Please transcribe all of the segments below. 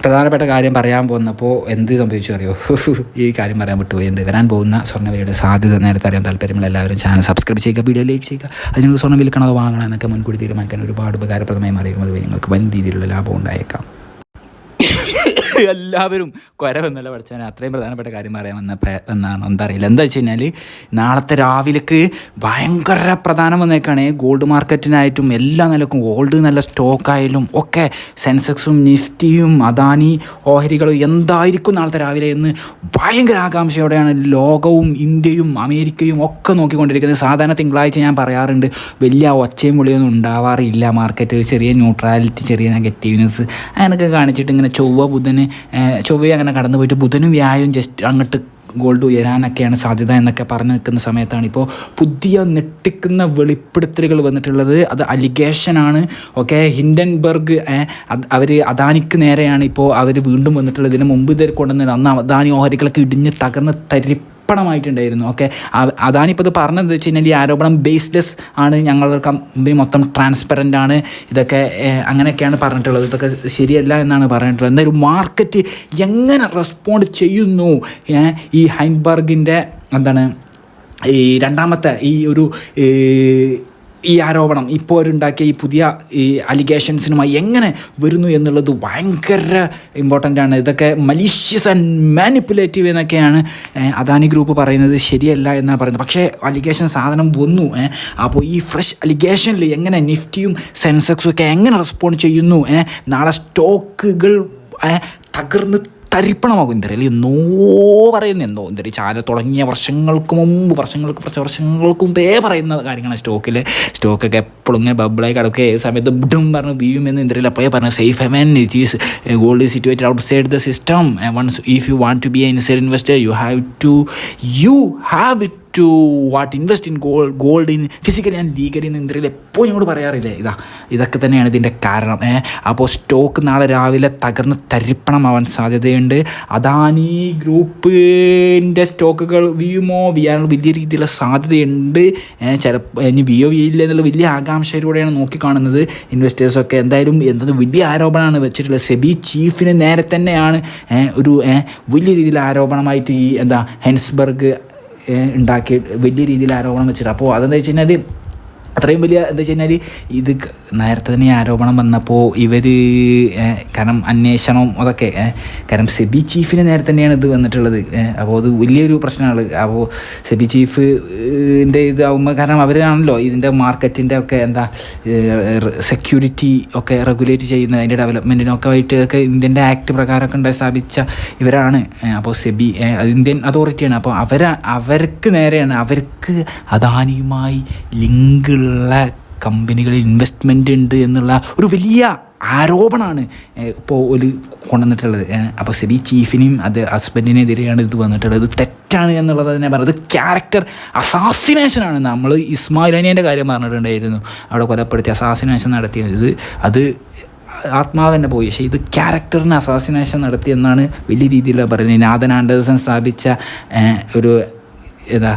പ്രധാനപ്പെട്ട കാര്യം പറയാൻ പോകുന്നപ്പോൾ എന്ത് സംഭവിച്ചു അറിയോ? ഈ കാര്യം പറയാൻ വിട്ടുപോയി. എന്ത്? വരാൻ പോകുന്ന സ്വർണവിലയുടെ സാധ്യത നേരത്തെ അറിയാൻ താല്പര്യമുള്ള എല്ലാവരും ചാനൽ സബ്സ്ക്രൈബ് ചെയ്യുക വീഡിയോ ലൈക്ക് ചെയ്യുക. അതിനുള്ള സ്വർണം വിൽക്കണോ വാങ്ങണം എന്നൊക്കെ മുൻകൂട്ടി തീരുമാനിക്കാൻ ഒരുപാട് ഉപകാരപ്രദമായി മാറിയിരിക്കും. അതുവഴി നിങ്ങൾക്ക് വൻ രീതിയിലുള്ള ലാഭം ഉണ്ടായേക്കാം. എല്ലാവരും കൊര വന്നല്ല പഠിച്ചാൽ അത്രയും പ്രധാനപ്പെട്ട കാര്യം പറയാൻ വന്നപ്പോൾ എന്നാണ് എന്താ അറിയില്ല. എന്താ വെച്ച് കഴിഞ്ഞാൽ നാളത്തെ രാവിലേക്ക് ഭയങ്കര പ്രധാനം വന്നേക്കാണ്. ഗോൾഡ് മാർക്കറ്റിനായിട്ടും എല്ലാ നിലക്കും ഗോൾഡ് നല്ല സ്റ്റോക്കായാലും ഒക്കെ സെൻസെക്സും നിഫ്റ്റിയും അദാനി ഓഹരികളും എന്തായിരിക്കും നാളത്തെ രാവിലെ എന്ന് ഭയങ്കര ആകാംക്ഷയോടെയാണ് ലോകവും ഇന്ത്യയും അമേരിക്കയും ഒക്കെ നോക്കിക്കൊണ്ടിരിക്കുന്നത്. സാധാരണ തിങ്കളാഴ്ച ഞാൻ പറയാറുണ്ട് വലിയ ഒച്ചയും വിളിയൊന്നും ഉണ്ടാവാറില്ല. മാർക്കറ്റ് ചെറിയ ന്യൂട്രാലിറ്റി ചെറിയ നെഗറ്റീവ്നെസ് അങ്ങനെയൊക്കെ കാണിച്ചിട്ട് ഇങ്ങനെ ചൊവ്വ ബുധന് ചൊവ്വയെ അങ്ങനെ കടന്നു പോയിട്ട് ബുധനും വ്യായും ജസ്റ്റ് അങ്ങോട്ട് ഗോൾഡ് ഉയരാനൊക്കെയാണ് സാധ്യത എന്നൊക്കെ പറഞ്ഞു നിൽക്കുന്ന സമയത്താണ് ഇപ്പോൾ പുതിയ നെട്ടിക്കുന്ന വെളിപ്പെടുത്തലുകൾ വന്നിട്ടുള്ളത്. അത് അലിഗേഷനാണ് ഓക്കെ ഹിൻഡൻബർഗ് അവർ അദാനിക്ക് നേരെയാണ് ഇപ്പോൾ അവർ വീണ്ടും വന്നിട്ടുള്ളത് ഇതിന് മുമ്പ് ഇതിൽ കൊണ്ടുവന്നത്. അന്ന് അദാനി ഓഹരികളൊക്കെ ഇടിഞ്ഞ് തകർന്ന് തരിപ്പണമായിട്ടുണ്ടായിരുന്നു ഓക്കെ അതാണിപ്പോൾ ഇത് പറഞ്ഞത് വെച്ച് കഴിഞ്ഞാൽ ഈ ആരോപണം ബേസ്ലെസ് ആണ്. ഞങ്ങളുടെ കമ്പനി മൊത്തം ട്രാൻസ്പെറന്റ് ആണ്. ഇതൊക്കെ അങ്ങനെയൊക്കെയാണ് പറഞ്ഞിട്ടുള്ളത്. ഇതൊക്കെ ശരിയല്ല എന്നാണ് പറഞ്ഞിട്ടുള്ളത്. എന്തായാലും മാർക്കറ്റ് എങ്ങനെ റെസ്പോണ്ട് ചെയ്യുന്നു? ഈ ഹൈൻബർഗിന്റെ എന്താണ് ഈ രണ്ടാമത്തെ ഈ ഒരു ഈ ആരോപണം ഇപ്പോൾ അവരുണ്ടാക്കിയ ഈ പുതിയ ഈ അലിഗേഷൻസിനുമായി എങ്ങനെ വരുന്നു എന്നുള്ളത് ഭയങ്കര ഇമ്പോർട്ടന്റ് ആണ്. ഇതൊക്കെ മലീഷ്യസ് ആൻഡ് മാനിപ്പുലേറ്റീവ് എന്നൊക്കെയാണ് അദാനി ഗ്രൂപ്പ് പറയുന്നത്. ശരിയല്ല എന്നാണ് പറയുന്നത്. പക്ഷേ അലിഗേഷൻ സാധനം വന്നു അപ്പോൾ ഈ ഫ്രഷ് അലിഗേഷനിൽ എങ്ങനെ നിഫ്റ്റിയും സെൻസെക്സും ഒക്കെ എങ്ങനെ റെസ്പോണ്ട് ചെയ്യുന്നു നാളെ സ്റ്റോക്കുകൾ തകർന്ന് തരിപ്പണമാകും എന്തരല്ലേ എന്നോ പറയുന്ന. എന്തോ ഇന്ദ്രി ചാനൽ തുടങ്ങിയ വർഷങ്ങൾക്ക് മുമ്പ് വർഷങ്ങൾക്ക് കുറച്ച് വർഷങ്ങൾക്ക് മുമ്പേ പറയുന്ന കാര്യങ്ങളാണ് സ്റ്റോക്കിൽ സ്റ്റോക്കൊക്കെ എപ്പോഴും ഇങ്ങനെ ബബിളായി കിടക്കുക ഏത് സമയത്ത് ബുഡും പറഞ്ഞു വീയും എന്ന് എന്തരല്ല അപ്പോഴേ പറഞ്ഞു safe haven it is gold is situated outside the system once if you want to be a inside investor you have to you have it to what invest in gold gold in physically and legally എന്ന് ഇന്ത്യയിൽ എപ്പോഴും ഞങ്ങളോട് പറയാറില്ലേ? ഇതാ ഇതൊക്കെ തന്നെയാണ് ഇതിന്റെ കാരണം അപ്പോൾ സ്റ്റോക്ക് നാളെ രാവിലെ തകർന്ന് തരിപ്പണമാവാൻ സാധ്യതയുണ്ട്. അദാനി ഗ്രൂപ്പിന്റെ സ്റ്റോക്കുകൾ വിയുമോ വിയാനുള്ള വലിയ രീതിയിലുള്ള സാധ്യതയുണ്ട് ചിലപ്പോൾ ഇനി വിയോ വീയില്ല എന്നുള്ള വലിയ ആകാംക്ഷയിലൂടെയാണ് നോക്കിക്കാണുന്നത് ഇൻവെസ്റ്റേഴ്സൊക്കെ എന്തായാലും എന്തത് വലിയ ആരോപണമാണ് വെച്ചിട്ടുള്ളത്. സെബി ചീഫിന് നേരെ തന്നെയാണ് ഒരു വലിയ രീതിയിൽ ആരോപണമായിട്ട് ഈ എന്താ ഹെൻസ്ബർഗ് ഉണ്ടാക്കി വലിയ രീതിയിൽ ആരോപണം വെച്ചിട്ട്. അപ്പോൾ അതെന്താ വെച്ച് കഴിഞ്ഞാൽ അത്രയും വലിയ എന്താ വെച്ച് കഴിഞ്ഞാൽ ഇത് നേരത്തെ തന്നെ ആരോപണം വന്നപ്പോൾ ഇവർ കാരണം അന്വേഷണം അതൊക്കെ കാരണം സെബി ചീഫിന് നേരെ തന്നെയാണ് ഇത് വന്നിട്ടുള്ളത്. അപ്പോൾ അത് വലിയൊരു പ്രശ്നമാണ്. അപ്പോൾ സെബി ചീഫിന്റെ ഇതാവുമ്പോൾ കാരണം അവരാണല്ലോ ഇതിന്റെ മാർക്കറ്റിന്റെ ഒക്കെ എന്താ സെക്യൂരിറ്റി ഒക്കെ റെഗുലേറ്റ് ചെയ്യുന്ന അതിന്റെ ഡെവലപ്മെന്റിനൊക്കെ ആയിട്ട് ഒക്കെ ഇന്ത്യന്റെ ആക്ട് പ്രകാരമൊക്കെ ഉണ്ടായി സ്ഥാപിച്ച ഇവരാണ്. അപ്പോൾ സെബി ഇന്ത്യൻ അതോറിറ്റിയാണ് അപ്പോൾ അവരാ അവർക്ക് നേരെയാണ് അവർക്ക് അദാനിയുമായി ലിങ്കുള്ള കമ്പനികളിൽ ഇൻവെസ്റ്റ്മെന്റ് ഉണ്ട് എന്നുള്ള ഒരു വലിയ ആരോപണമാണ് ഇപ്പോൾ ഒരു കൊണ്ടുവന്നിട്ടുള്ളത്. അപ്പോൾ സെബി ചീഫിനെയും അത് ഹസ്ബൻഡിനെതിരെയാണ് ഇത് വന്നിട്ടുള്ളത്. ഇത് തെറ്റാണ് എന്നുള്ളത് തന്നെ പറയുന്നത് ക്യാരക്ടർ അസാസിനേഷനാണ് നമ്മൾ ഇസ്മായിൽ അനിയന്റെ കാര്യം പറഞ്ഞിട്ടുണ്ടായിരുന്നു. അവിടെ കൊലപ്പെടുത്തി അസാസിനേഷൻ നടത്തിയത്. അത് ആത്മാവ് തന്നെ പോയി. പക്ഷേ ഇത് ക്യാരക്ടറിന് അസാസിനേഷൻ നടത്തി എന്നാണ് വലിയ രീതിയിലുള്ള പറയുന്നത്. നാഥൻ ആൻഡേഴ്സൺ സ്ഥാപിച്ച ഒരു ഏതാ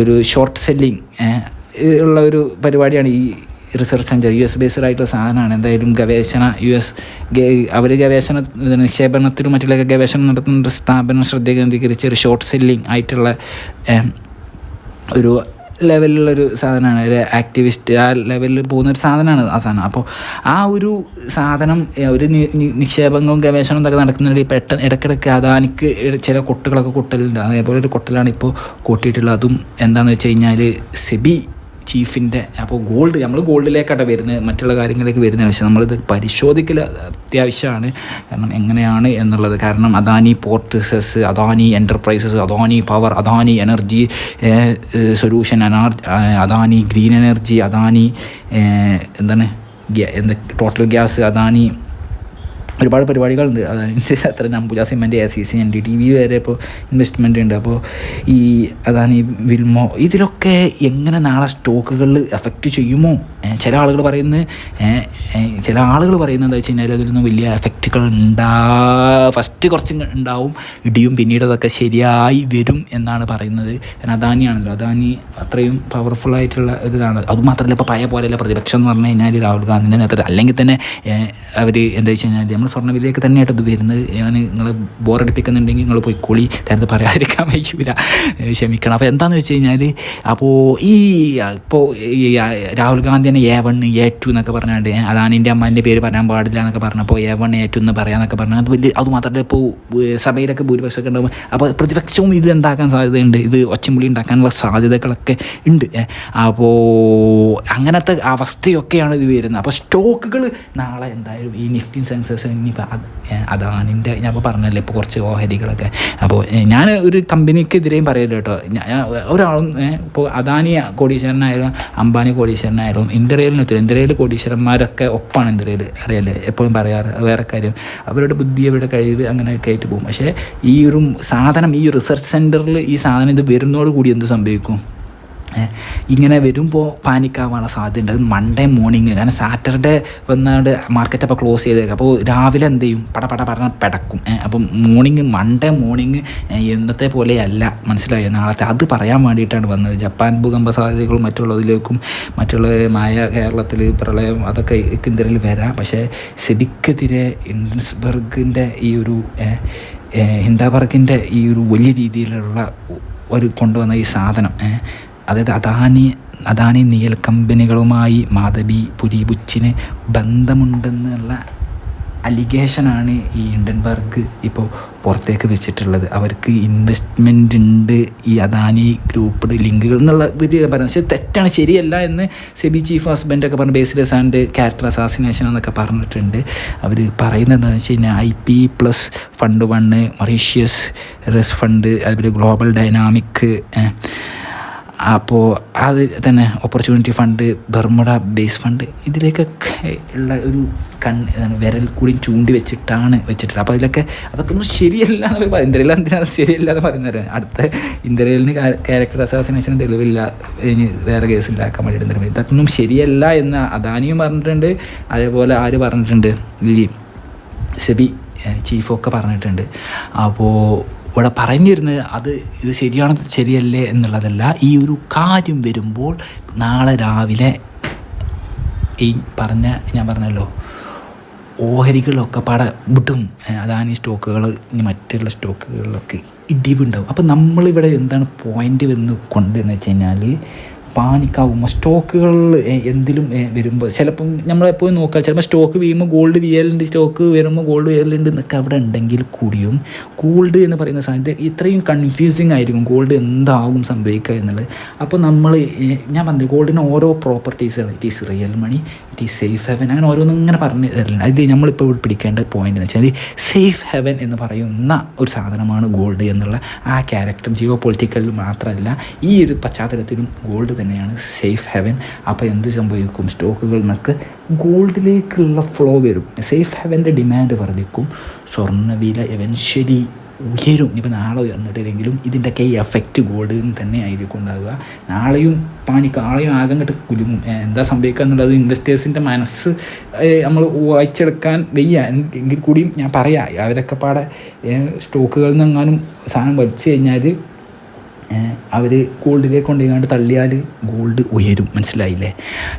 ഒരു ഷോർട്ട് സെല്ലിങ് ഉള്ള ഒരു പരിപാടിയാണ് ഈ research centre U S based ആയിട്ടുള്ള സാധനമാണ്. എന്തായാലും ഗവേഷണ യു എസ് അവർ ഗവേഷണ നിക്ഷേപണത്തിലും മറ്റുള്ള ഗവേഷണം നടത്തുന്ന ഒരു സ്ഥാപനം ശ്രദ്ധ കേന്ദ്രീകരിച്ച് ഒരു ഷോർട്ട് സെല്ലിംഗ് ആയിട്ടുള്ള ഒരു ലെവലിലുള്ളൊരു സാധനമാണ്. ഒരു ആക്ടിവിസ്റ്റ് ആ ലെവലിൽ പോകുന്ന ഒരു സാധനമാണ് ആ സാധനം. അപ്പോൾ ആ ഒരു സാധനം ഒരു നിക്ഷേപങ്ങളും ഗവേഷണവും ഒക്കെ നടക്കുന്നുണ്ടെങ്കിൽ പെട്ടെന്ന് ഇടയ്ക്കിടയ്ക്ക് അദാനിക്ക് ചില കൊട്ടുകളൊക്കെ കൊട്ടലുണ്ട്. അതേപോലെ ഒരു കൊട്ടലാണ് ഇപ്പോൾ കൊട്ടിയിട്ടുള്ളത്. അതും എന്താണെന്ന് വെച്ച് കഴിഞ്ഞാൽ സെബി ചീഫിന്റെ അപ്പോൾ ഗോൾഡ് നമ്മൾ ഗോൾഡിലേക്കാട്ട വരുന്നത് മറ്റുള്ള കാര്യങ്ങളിലേക്ക് വരുന്നത്. പക്ഷേ നമ്മളിത് പരിശോധിക്കൽ അത്യാവശ്യമാണ്. കാരണം എങ്ങനെയാണ് എന്നുള്ളത്. കാരണം Adani Ports Adani Enterprises Adani Power Adani Energy Solution Adani Green Energy Adani എന്താണ് എന്താ ടോട്ടൽ ഗ്യാസ് അദാനി ഒരുപാട് പരിപാടികളുണ്ട്. അതായത് അത്ര നമ്പൂജ cement A C C N D T V വരെ ഇപ്പോൾ ഇൻവെസ്റ്റ്മെന്റ് ഉണ്ട്. അപ്പോൾ ഈ അതാണ് ഈ വിൽമോ ഇതിലൊക്കെ എങ്ങനെ നാളെ സ്റ്റോക്കുകളിൽ എഫക്റ്റ് ചെയ്യുമോ? ചില ആളുകൾ പറയുന്നത് ചില ആളുകൾ പറയുന്നത് എന്താ വെച്ച് കഴിഞ്ഞാൽ അതിലൊന്നും വലിയ എഫക്റ്റുകൾ ഉണ്ടാ ഫസ്റ്റ് കുറച്ച് ഉണ്ടാവും ഇടിയും പിന്നീട് അതൊക്കെ ശരിയായി വരും എന്നാണ് പറയുന്നത്. കാരണം അദാനിയാണല്ലോ അദാനി അത്രയും പവർഫുൾ ആയിട്ടുള്ള ഒരിതാണ്. അതുമാത്രമല്ല ഇപ്പോൾ പഴയ പോലെയല്ല പ്രതിപക്ഷം എന്ന് പറഞ്ഞു കഴിഞ്ഞാൽ രാഹുൽ ഗാന്ധിന്റെ നേതൃത്വം അല്ലെങ്കിൽ തന്നെ അവർ എന്താ വെച്ച് കഴിഞ്ഞാൽ നമ്മൾ സ്വർണവിലേക്ക് തന്നെയായിട്ട് ഇത് വരുന്നത്. ഞാൻ നിങ്ങൾ ബോറടിപ്പിക്കുന്നുണ്ടെങ്കിൽ നിങ്ങൾ പോയി കുളി. തരത്ത് പറയാതിരിക്കാൻ വയ്ക്കൂല ഏഹ് ക്ഷമിക്കണം. അപ്പോൾ എന്താണെന്ന് വെച്ച് കഴിഞ്ഞാൽ അപ്പോൾ ഈ ഇപ്പോൾ രാഹുൽ തന്നെ എ വൺ എ ടു എന്നൊക്കെ പറഞ്ഞാണ്ട് എന്റെ അമ്മേന്റെ പേര് പറയാൻ പാടില്ല എന്നൊക്കെ പറഞ്ഞപ്പോൾ എ വൺ എ ടു എന്ന് പറയാമെന്നൊക്കെ പറഞ്ഞാൽ അത് വലിയ അത് മാത്രമല്ല ഇപ്പോൾ സഭയിലൊക്കെ ഭൂരിപക്ഷമൊക്കെ ഉണ്ടാകും അപ്പോൾ പ്രതിപക്ഷവും ഇത് എന്താക്കാൻ സാധ്യതയുണ്ട്. ഇത് ഒച്ചമ്പുളി ഉണ്ടാക്കാനുള്ള സാധ്യതകളൊക്കെ ഉണ്ട്. അപ്പോൾ അങ്ങനത്തെ അവസ്ഥയൊക്കെയാണ് ഇത് വരുന്നത്. അപ്പോൾ സ്റ്റോക്കുകൾ നാളെ എന്തായാലും ഈ നിഫ്റ്റി സെൻസസ് ഇനിയിപ്പോൾ അദാനിന്റെ ഞാൻ ഇപ്പോൾ പറഞ്ഞല്ലേ ഇപ്പോൾ കുറച്ച് ഓഹരികളൊക്കെ. അപ്പോൾ ഞാൻ ഒരു കമ്പനിക്കെതിരെയും പറയില്ല കേട്ടോ. ഒരാളും ഇപ്പോൾ അദാനി കോടീശ്വരനായാലും അംബാനി കോടീശ്വരനായാലും ഇന്ത്യയിലെത്തില്ല ഇന്ത്യയിൽ കോടീശ്വരന്മാരൊക്കെ ഒപ്പാണ് ഇന്ത്യയിൽ അറിയല്ലേ? എപ്പോഴും പറയാറ് വേറെ കാര്യം. അവരുടെ ബുദ്ധി അവരുടെ കഴിവ് അങ്ങനെയൊക്കെ ആയിട്ട് പോകും. പക്ഷേ ഈ ഒരു സാധനം ഈ റിസർച്ച് സെന്ററിൽ ഈ സാധനം ഇത് വരുന്നതോട് കൂടി എന്ത് സംഭവിക്കും? ഇങ്ങനെ വരുമ്പോൾ പാനിക്കാവാനുള്ള സാധ്യത ഉണ്ട്. മൺഡേ മോർണിംഗ് കാരണം സാറ്റർഡേ വന്നാണ്ട് മാർക്കറ്റ് അപ്പോൾ ക്ലോസ് ചെയ്തേക്കാം അപ്പോൾ രാവിലെ എന്ത് ചെയ്യും? പട പട പട പിടക്കും. അപ്പം മോർണിംഗ് മൺഡേ മോർണിംഗ് എന്നത്തെ പോലെയല്ല. മനസ്സിലായോ? നാളത്തെ അത് പറയാൻ വേണ്ടിയിട്ടാണ് വന്നത്. ജപ്പാൻ ഭൂകമ്പ സാധ്യതകളും മറ്റുള്ളതിലേക്കും മറ്റുള്ള മായ കേരളത്തിൽ പ്രളയം അതൊക്കെ ഇന്ത്യയിൽ വരാം. പക്ഷേ സെബിക്കെതിരെ ഇൻഡൻസ്ബർഗിന്റെ ഈ ഒരു ഹിൻഡാബർഗിന്റെ ഈ ഒരു വലിയ രീതിയിലുള്ള ഒരു കൊണ്ടുവന്ന ഈ സാധനം അതായത് അദാനി അദാനി നീൽ കമ്പനികളുമായി മാധവി പുരിബുച്ചിന് ബന്ധമുണ്ടെന്നുള്ള അലിഗേഷനാണ് ഈ ഇൻഡൻബർഗ് ഇപ്പോൾ പുറത്തേക്ക് വെച്ചിട്ടുള്ളത്. അവർക്ക് ഇൻവെസ്റ്റ്മെന്റ് ഉണ്ട്. ഈ അദാനി ഗ്രൂപ്പ് ലിങ്കുകൾ എന്നുള്ള ഒരു പറയുന്നത് പക്ഷേ തെറ്റാണ് ശരിയല്ല എന്ന് സെബി ചീഫ് ഹസ്ബൻഡൊക്കെ പറഞ്ഞു ബേസ്ലെസ് ആൻഡ് ക്യാരക്ടർ അസാസിനേഷൻ എന്നൊക്കെ പറഞ്ഞിട്ടുണ്ട്. അവർ പറയുന്നത് എന്താണെന്ന് വെച്ച് കഴിഞ്ഞാൽ I P plus fund one Mauritius റെസ് fund അതുപോലെ ഗ്ലോബൽ ഡൈനാമിക് അപ്പോൾ അത് തന്നെ opportunity fund Bermuda base fund ഇതിലേക്കൊക്കെ ഉള്ള ഒരു കൺ വിരൽ കൂടി ചൂണ്ടി വെച്ചിട്ടാണ് വെച്ചിട്ടുള്ളത്. അപ്പോൾ അതിലൊക്കെ അതൊക്കെ ഒന്നും ശരിയല്ല എന്ന് പറയുമ്പോൾ ഇന്ത്യയിൽ എന്തിനാണ് ശരിയല്ല എന്ന് പറയുന്നത്? അടുത്ത ഇന്ത്യയിലിന് ക്യാരക്ടർ അസാസിനേഷൻ തെളിവില്ല. ഇനി വേറെ കേസില്ലാക്കാൻ വേണ്ടിയിട്ട് എന്തെങ്കിലും. ഇതൊക്കെ ഒന്നും ശരിയല്ല എന്ന് അദാനിയും പറഞ്ഞിട്ടുണ്ട്. അതേപോലെ ആര് പറഞ്ഞിട്ടുണ്ട്? ഈ സെബി ചീഫൊക്കെ പറഞ്ഞിട്ടുണ്ട്. അപ്പോൾ ഇവിടെ പറഞ്ഞിരുന്നത് അത് ഇത് ശരിയാണോ ശരിയല്ലേ എന്നുള്ളതല്ല. ഈ ഒരു കാര്യം വരുമ്പോൾ നാളെ രാവിലെ ഈ പറഞ്ഞ ഞാൻ പറഞ്ഞല്ലോ ഓഹരികളൊക്കെ പാടെ വിടും. അതാണ് ഈ സ്റ്റോക്കുകൾ മറ്റുള്ള സ്റ്റോക്കുകളിലൊക്കെ ഇടിവുണ്ടാവും. അപ്പോൾ നമ്മളിവിടെ എന്താണ് പോയിന്റ് വന്ന് കൊണ്ടുവന്ന് വെച്ച് കഴിഞ്ഞാൽ പാനിക്കാവുമ്പോൾ സ്റ്റോക്കുകൾ എന്തിലും വരുമ്പോൾ ചിലപ്പം നമ്മളെപ്പോഴും നോക്കുക ചിലപ്പോൾ സ്റ്റോക്ക് വീഴുമ്പോൾ ഗോൾഡ് വിയലുണ്ട് സ്റ്റോക്ക് വരുമ്പോൾ ഗോൾഡ് വിയലുണ്ട് എന്നൊക്കെ അവിടെ ഉണ്ടെങ്കിൽ കൂടിയും ഗോൾഡ് എന്ന് പറയുന്ന സാധനം ഇത്രയും കൺഫ്യൂസിങ് ആയിരിക്കും. ഗോൾഡ് എന്താകും സംഭവിക്കുക എന്നുള്ളത്. അപ്പോൾ നമ്മൾ ഞാൻ പറഞ്ഞു ഗോൾഡിന് ഓരോ properties it is real money it is safe haven അങ്ങനെ ഓരോന്നും ഇങ്ങനെ പറഞ്ഞു തരില്ല അത് നമ്മളിപ്പോൾ പിടിക്കേണ്ട പോയിന്റ് എന്ന് വെച്ചാൽ സേഫ് ഹെവൻ എന്ന് പറയുന്ന ഒരു സാധനമാണ് ഗോൾഡ് എന്നുള്ള ആ ക്യാരക്ടർ ജിയോ പൊളിറ്റിക്കലിൽ മാത്രമല്ല ഈ ഒരു പശ്ചാത്തലത്തിലും ഗോൾഡ് തന്നെയാണ് സേഫ് ഹെവൻ. അപ്പോൾ എന്ത് സംഭവിക്കും? സ്റ്റോക്കുകളിൽ നിന്നൊക്കെ ഗോൾഡിലേക്കുള്ള ഫ്ലോ വരും. സേഫ് ഹെവന്റെ ഡിമാൻഡ് വർദ്ധിക്കും. സ്വർണവില എവൻഷ്യലി ഉയരും. ഇപ്പോൾ നാളെ ഉയർന്നിട്ടില്ലെങ്കിലും ഇതിന്റെയൊക്കെ ഈ എഫക്റ്റ് ഗോൾഡിൽ തന്നെ ആയിരിക്കും ഉണ്ടാകുക നാളെയും പാനിക്ക് നാളെയും ആകെ കുലുങ്ങും. എന്താ സംഭവിക്കുക എന്നുള്ളത് ഇൻവെസ്റ്റേഴ്സിന്റെ മനസ്സ് നമ്മൾ വായിച്ചെടുക്കാൻ വയ്യ. എങ്കിൽ കൂടിയും ഞാൻ പറയാം. അവരൊക്കെ പാടെ സ്റ്റോക്കുകളിൽ നിന്നെങ്ങാനും സാധനം വലിച്ചു കഴിഞ്ഞാൽ അവർ ഗോൾഡിലേക്ക് കൊണ്ടുപോയി തള്ളിയാൽ ഗോൾഡ് ഉയരും. മനസ്സിലായില്ലേ?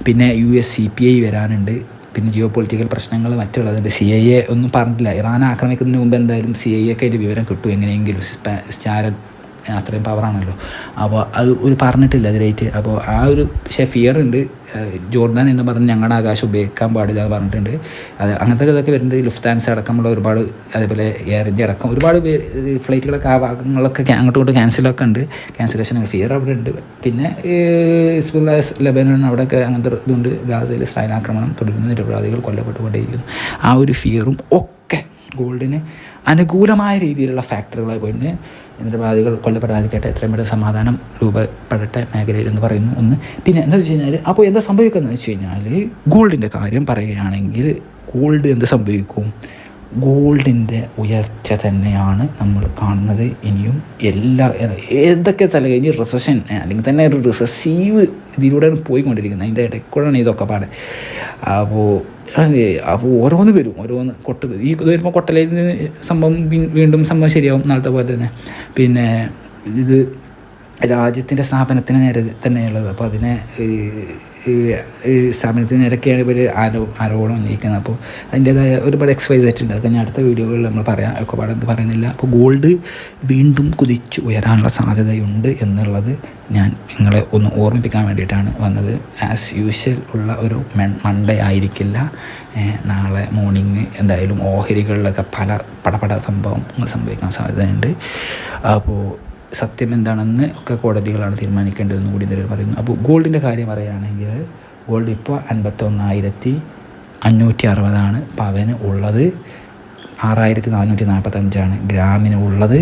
പിന്നെ U S C P I വരാനുണ്ട്. പിന്നെ ജിയോ പൊളിറ്റിക്കൽ പ്രശ്നങ്ങൾ മറ്റുള്ളതുണ്ട്. സി ഐ എ ഒന്നും പറഞ്ഞിട്ടില്ല. ഇറാൻ ആക്രമിക്കുന്നതിന് മുമ്പ് എന്തായാലും സി ഐ എക്ക് അതിന്റെ വിവരം കിട്ടും. എങ്ങനെയെങ്കിലും. ചാരൻ അത്രയും പവറാണല്ലോ അപ്പോൾ അത് ഒരു പറഞ്ഞിട്ടില്ല അതിലായിട്ട് അപ്പോൾ ആ ഒരു പക്ഷേ ഫിയർ ഉണ്ട്. ജോർദാൻ എന്ന് പറഞ്ഞ് ഞങ്ങളുടെ ആകാശം ഉപയോഗിക്കാൻ പാടില്ല എന്ന് പറഞ്ഞിട്ടുണ്ട്. അത് അങ്ങനത്തെ ഇതൊക്കെ വരുന്നുണ്ട്. ലുഫ്താൻസ് അടക്കമുള്ള ഒരുപാട് അതേപോലെ എയർ ഇന്ത്യ അടക്കം ഒരുപാട് ഫ്ലൈറ്റുകളൊക്കെ ആ ഭാഗങ്ങളൊക്കെ അങ്ങോട്ടും ഇങ്ങോട്ടും ക്യാൻസലൊക്കെ ഉണ്ട്. ക്യാൻസലേഷൻ ഫിയർ അവിടെ ഉണ്ട്. പിന്നെ ഹിസ്ബുല്ല ലബനൻ അവിടെയൊക്കെ അങ്ങനത്തെ ഇതുണ്ട്. ഗാസയിൽ ഇസ്രായേൽ ആക്രമണം തുടരുന്ന നിരപരാധികൾ കൊല്ലപ്പെട്ടുകൊണ്ടേയിരിക്കുന്നു. ആ ഒരു ഫിയറും ഒക്കെ ഗോൾഡിന് അനുകൂലമായ രീതിയിലുള്ള ഫാക്ടറുകളായി പോയിട്ട് നിരപരാധികൾ കൊല്ലപ്പെടാതിരിക്കട്ടെ. പെട്ടെന്ന് സമാധാനം രൂപപ്പെടട്ടെ മേഖലയിൽ എന്ന് പറയുന്നു ഒന്ന്. പിന്നെ എന്താ വെച്ച് കഴിഞ്ഞാൽ അപ്പോൾ എന്താ സംഭവിക്കുന്നത് വെച്ച് കഴിഞ്ഞാൽ ഗോൾഡിന്റെ കാര്യം പറയുകയാണെങ്കിൽ ഗോൾഡ് എന്ത് സംഭവിക്കും? ഗോൾഡിന്റെ ഉയർച്ച തന്നെയാണ് നമ്മൾ കാണുന്നത്. ഇനിയും എല്ലാ ഏതൊക്കെ തല കഴിഞ്ഞ് റിസഷൻ അല്ലെങ്കിൽ തന്നെ ഒരു റിസസീവ് ഇതിലൂടെയാണ് പോയിക്കൊണ്ടിരിക്കുന്നത്. അതിന്റെ ഇടയ്ക്കൂടെയാണ് കൂടെയാണ് ഇതൊക്കെ പാടെ. അപ്പോൾ അപ്പോൾ ഓരോന്ന് വരും ഓരോന്ന് കൊട്ട. ഈ വരുമ്പോൾ കൊട്ടലയിൽ നിന്ന് സംഭവം വീണ്ടും സംഭവം ശരിയാവും നാളത്തെ പോലെ തന്നെ. പിന്നെ ഇത് രാജ്യത്തിന്റെ സ്ഥാപനത്തിന് നേരെ തന്നെയുള്ളത്. അപ്പോൾ അതിനെ ഈ സ്ഥാപനത്തിന് നിരക്കെയാണ് ഇവർ ആരോ ആരോപണം ഉന്നയിക്കുന്നത്. അപ്പോൾ അതിന്റേതായ ഒരുപാട് എക്സ്പൈസ് ഉണ്ട് അതൊക്കെ ഞാൻ അടുത്ത വീഡിയോകളിൽ നമ്മൾ പറയാം. ഒക്കെ പാടെന്ന് പറയുന്നില്ല. അപ്പോൾ ഗോൾഡ് വീണ്ടും കുതിച്ച് ഉയരാനുള്ള സാധ്യതയുണ്ട് എന്നുള്ളത് ഞാൻ നിങ്ങളെ ഒന്ന് ഓർമ്മിപ്പിക്കാൻ വേണ്ടിയിട്ടാണ് വന്നത്. ആസ് യൂഷ്വൽ ഉള്ള ഒരു മൺഡേ ആയിരിക്കില്ല. നാളെ മോർണിംഗ് എന്തായാലും ഓഹരികളിലൊക്കെ പല പടപട സംഭവങ്ങൾ സംഭവിക്കാൻ സാധ്യതയുണ്ട്. അപ്പോൾ സത്യം എന്താണെന്ന് ഒക്കെ കോടതികളാണ് തീരുമാനിക്കേണ്ടതെന്ന് കൂടി നിലവിൽ പറയുന്നു. അപ്പോൾ ഗോൾഡിന്റെ കാര്യം പറയുകയാണെങ്കിൽ ഗോൾഡ് ഇപ്പോൾ അൻപത്തൊന്നായിരത്തി അഞ്ഞൂറ്റി അറുപതാണ് പവന് ഉള്ളത്. ആറായിരത്തി നാനൂറ്റി നാൽപ്പത്തഞ്ചാണ് ഗ്രാമിന് ഉള്ളത്.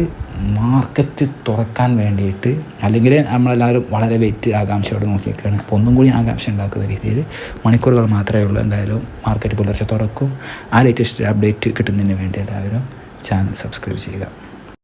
മാർക്കറ്റ് തുറക്കാൻ വേണ്ടിയിട്ട് അല്ലെങ്കിൽ നമ്മളെല്ലാവരും വളരെ വെയിറ്റ് ആകാംക്ഷയോടെ നോക്കിയൊക്കെയാണ്. അപ്പോൾ ഒന്നും കൂടി ആകാംക്ഷ ഉണ്ടാക്കുന്ന രീതിയിൽ മണിക്കൂറുകൾ മാത്രമേ ഉള്ളൂ എന്തായാലും മാർക്കറ്റ് പുലർച്ചെ തുറക്കും. ആ ലേറ്റസ്റ്റ് അപ്ഡേറ്റ് കിട്ടുന്നതിന് വേണ്ടി എല്ലാവരും ചാനൽ സബ്സ്ക്രൈബ് ചെയ്യുക.